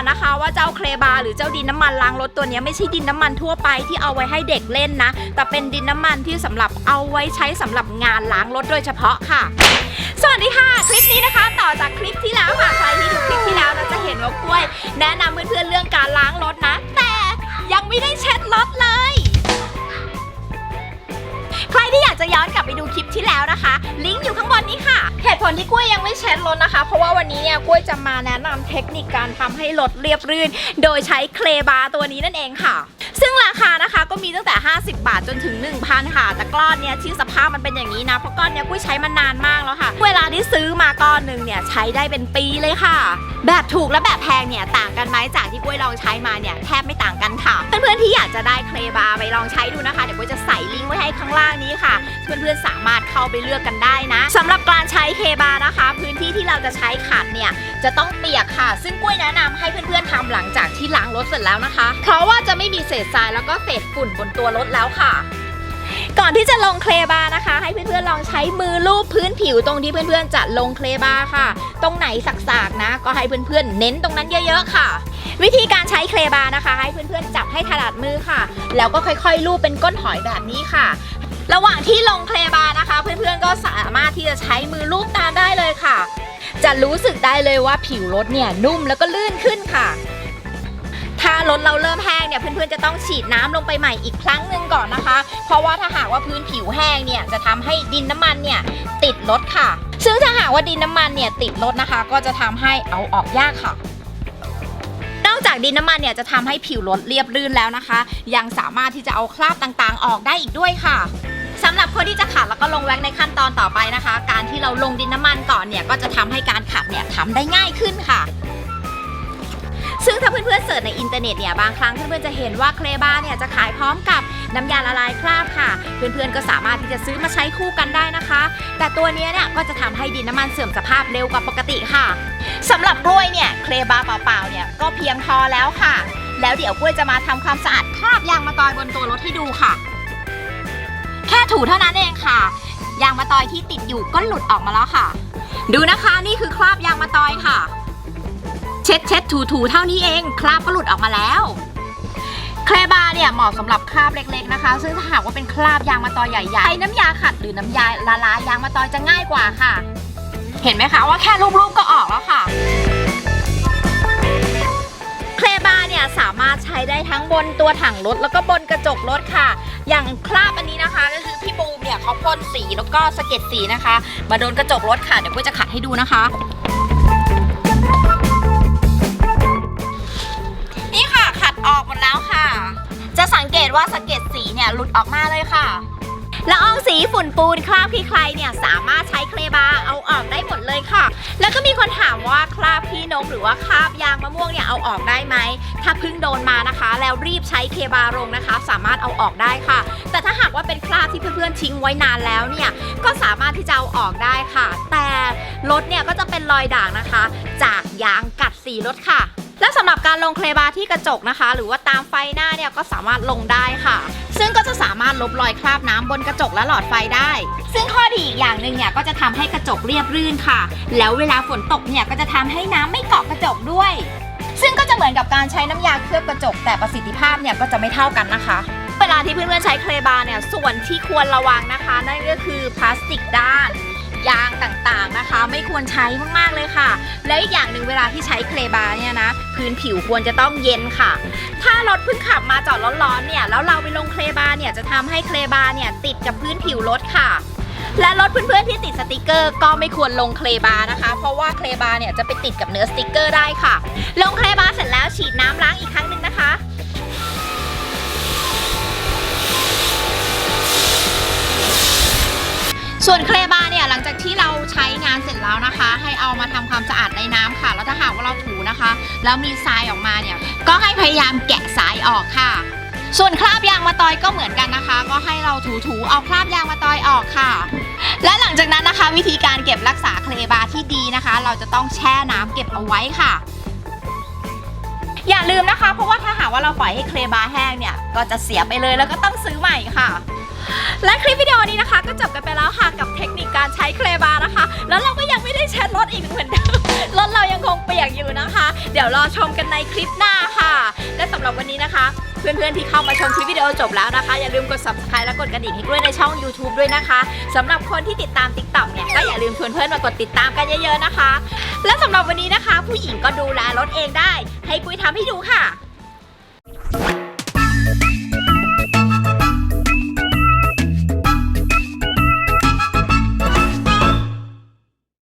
อนนะคะว่าเจ้าเคลบาหรือเจ้าดินน้ำมันล้างรถตัวนี้ไม่ใช่ดินน้ำมันทั่วไปที่เอาไว้ให้เด็กเล่นนะ แต่เป็นดินน้ำมันที่สำหรับเอาไว้ใช้สำหรับงานล้างรถโดยเฉพาะค่ะ สวัสดีค่ะ คลิปนี้นะคะต่อจากคลิปที่แล้วค่ะใครที่ดูคลิปที่แล้วเราจะเห็นว่ากล้วย แนะนำเพื่อนๆเรื่องการล้างรถนะ แต่ยังไม่ได้เช็ดรถเลย จะย้อนกลับไปดูคลิปที่แล้วนะคะ ลิงก์อยู่ข้างบนนี้ค่ะ เหตุผลที่กล้วยยังไม่เช็ดรถนะคะ เพราะว่าวันนี้เนี่ยกล้วยจะมาแนะนำเทคนิคการทำให้รถเรียบรื่น โดยใช้เคลบาร์ตัวนี้นั่นเองค่ะ ซึ่งราคานะคะก็มีตั้งแต่ 50 บาทจนถึง 1,000 ค่ะ แต่ก้อนเนี้ยที่สภาพมันเป็นอย่างนี้นะ เพราะก้อนเนี้ยกุ้วยใช้มานานมากแล้วค่ะ เวลาที่ซื้อมาก้อนหนึ่งเนี่ยใช้ได้เป็นปีเลยค่ะ แบบถูกและแบบแพงเนี่ยต่างกันไหมจากที่กุ้วยลองใช้มาเนี่ยแทบไม่ต่างกันค่ะ เพื่อนๆที่อยากจะได้เคลบาร์ไปลองใช้ดูนะคะ เดี๋ยวกุ้ยจะ ข้างล่างนี้ค่ะ เพื่อนๆสามารถเข้าไปเลือกกันได้นะสำหรับการใช้เคบาร์นะคะ พื้นที่ที่เราจะใช้ขัดเนี่ยจะต้องเปียกค่ะ ซึ่งกุ้ยแนะนำให้เพื่อนๆทำหลังจากที่ล้างรถเสร็จแล้วนะคะ เพราะว่าจะไม่มีเศษทรายแล้วก็เศษฝุ่นบนตัวรถแล้วค่ะก่อนที่จะลงเคลบาร์นะคะ ให้เพื่อนๆลองใช้มือลูบพื้นผิวตรงที่เพื่อนๆจะลงเคลบาร์ค่ะ ตรงไหนสักๆนะ ก็ให้เพื่อนๆเน้นตรงนั้นเยอะ ๆ ค่ะ วิธีการใช้เคลบาร์นะคะ ให้เพื่อนๆจับให้ถนัดมือค่ะ แล้วก็ค่อยๆลูบเป็นก้นหอยแบบนี้ค่ะ ระหว่างที่ลงเคลบาร์นะคะ เพื่อนๆก็สามารถที่จะใช้มือลูบตามได้เลยค่ะ จะรู้สึกได้เลยว่าผิวรถเนี่ยนุ่มแล้วก็ลื่นขึ้นค่ะ ถ้ารถเราเริ่มแห้งเนี่ยเพื่อนๆจะต้องฉีดน้ำลงไปใหม่อีกครั้งหนึ่งก่อนนะคะ เพราะว่าถ้าหากว่าพื้นผิวแห้งเนี่ยจะทำให้ดินน้ำมันเนี่ยติดรถค่ะ ซึ่งถ้าหากว่าดินน้ำมันเนี่ยติดรถนะคะ ก็จะทำให้เอาออกยากค่ะ อกจากดินน้ำมันเนี่ยจะทำให้ผิวรถเรียบรื่นแล้วนะคะ ยังสามารถที่จะเอาคราบต่างๆ ออกได้อีกด้วยค่ะสำหรับคนที่จะขัดแล้วก็ลงแว็กในขั้นตอนต่อไปนะคะ การที่เราลงดินน้ำมันก่อนเนี่ยก็จะทำให้การขัดเนี่ยทำได้ง่ายขึ้นค่ะ ซึ่งถ้าเพื่อนๆเสิร์ชในอินเทอร์เน็ตเนี่ยบางครั้งเพื่อนๆจะเห็นว่าเคลบาร์เนี่ยจะขายพร้อมกับน้ำยาละลายคราบค่ะ เพื่อนๆก็สามารถที่จะซื้อมาใช้คู่กันได้นะคะ แต่ตัวนี้เนี่ยก็จะทำให้ดินน้ำมันเสื่อมสภาพเร็วกว่าปกติค่ะสำหรับกล้วยเนี่ยเคลบาร์เปล่าๆเนี่ยก็เพียงพอแล้วค่ะ แล้วเดี๋ยวกล้วยจะมาทำความสะอาดคราบยางมะตอยบนตัวรถให้ดูค่ะ แค่ถูเท่านั้นเองค่ะ ยางมะตอยที่ติดอยู่ก็หลุดออกมาแล้วค่ะ ดูนะคะนี่คือคราบยางมะตอยค่ะ เช็ดเช็ดถูถูเท่านี้เองคราบก็หลุดออกมาแล้ว เคลบาเนี่ยเหมาะสำหรับคราบเล็กๆนะคะ ซึ่งถ้าหากว่าเป็นคราบยางมะตอยใหญ่ๆใช้น้ำยาขัดหรือน้ำยาละลายยางมะตอยจะง่ายกว่าค่ะ เห็นไหมคะว่าแค่รูปๆก็ออกแล้วค่ะเคลบาเนี่ยสามารถใช้ได้ทั้งบนตัวถังรถแล้วก็บนกระจกรถค่ะ อย่างคราบอันนี้นะคะ ก็คือพี่บูมเนี่ยเขาพ่นสีแล้วก็สะเก็ดสีนะคะ มาโดนกระจกรถค่ะ เดี๋ยวก็จะขัดให้ดูนะคะ ตว่าสะเก็ดสีเนี่ยหลุดออกมาเลยค่ะละอองสีฝุ่นปูนคราบขี้ใครเนี่ยสามารถใช้เคลบาร์เอาออกได้หมดเลยค่ะ แล้วก็มีคนถามว่าคราบขี้นกหรือว่าคราบยางมะม่วงเนี่ยเอาออกได้ไหม ถ้าเพิ่งโดนมานะคะ แล้วรีบใช้เคบาร์ลงนะคะ สามารถเอาออกได้ค่ะ แต่ถ้าหากว่าเป็นคราบที่เพื่อนๆทิ้งไว้นานแล้วเนี่ยก็สามารถที่จะเอาออกได้ค่ะ แต่รถเนี่ยก็จะเป็นรอยด่างนะคะ จากยางกัดสีรถค่ะ และสำหรับการลงเคลบาร์ที่กระจกนะคะ หรือว่าตามไฟหน้าเนี่ยก็สามารถลงได้ค่ะ ซึ่งก็จะสามารถลบรอยคราบน้ำบนกระจกและหลอดไฟได้ ซึ่งข้อดีอีกอย่างหนึ่งเนี่ยก็จะทำให้กระจกเรียบรื่นค่ะ แล้วเวลาฝนตกเนี่ยก็จะทำให้น้ำไม่เกาะกระจกด้วย ซึ่งก็จะเหมือนกับการใช้น้ำยาเคลือบกระจก แต่ประสิทธิภาพเนี่ยก็จะไม่เท่ากันนะคะเวลาที่เพื่อนๆใช้เคลบาร์เนี่ยส่วนที่ควรระวังนะคะ นั่นก็คือพลาสติกด้าน ไม่ควรใช้มากๆเลยค่ะ แล้วอีกอย่างหนึ่งเวลาที่ใช้เคลบาร์เนี่ยนะพื้นผิวควรจะต้องเย็นค่ะ ถ้ารถเพิ่งขับมาจอดร้อนๆเนี่ยแล้วเราไปลงเคลบาร์เนี่ยจะทำให้เคลบาร์เนี่ยติดกับพื้นผิวรถค่ะ และรถเพื่อนๆที่ติดสติกเกอร์ ก็ไม่ควรลงเคลบาร์นะคะ เพราะว่าเคลบาร์เนี่ยจะไปติดกับเนื้อสติกเกอร์ได้ค่ะ ลงเคลบาร์เสร็จแล้วฉีดน้ำล้างอีกครั้งหนึ่งนะคะส่วนเคลบา มาทำความสะอาดในน้ำค่ะ แล้วถ้าหากว่าเราถูนะคะ แล้วมีทรายออกมาเนี่ย ก็ให้พยายามแกะสายออกค่ะ ส่วนคราบยางมะตอยก็เหมือนกันนะคะ ก็ให้เราถูๆเอาคราบยางมะตอยออกค่ะ และหลังจากนั้นนะคะ วิธีการเก็บรักษาเคลบาร์ที่ดีนะคะ เราจะต้องแช่น้ำเก็บเอาไว้ค่ะอย่าลืมนะคะ เพราะว่าถ้าหากว่าเราปล่อยให้เคลบาร์แห้งเนี่ย ก็จะเสียไปเลยแล้วก็ต้องซื้อใหม่ค่ะ และคลิปวิดีโอนี้นะคะ ก็จบกันไปแล้วค่ะกับเทคนิคการใช้เคลบาร์นะคะ แล้วเราก็ยัง เดี๋ยวรอชมกันในคลิปหน้าค่ะ และสำหรับวันนี้นะคะ เพื่อนๆที่เข้ามาชมคลิปวิดีโอจบแล้วนะคะ อย่าลืมกด subscribe และกดกระดิ่งให้ด้วยในช่อง YouTube ด้วยนะคะสำหรับคนที่ติดตาม TikTok เนี่ยก็อย่าลืมชวนเพื่อนมากดติดตามกันเยอะๆนะคะ และสำหรับวันนี้นะคะ ผู้หญิงก็ดูแลรถเองได้ ให้กุ้ยทำให้ดูค่ะ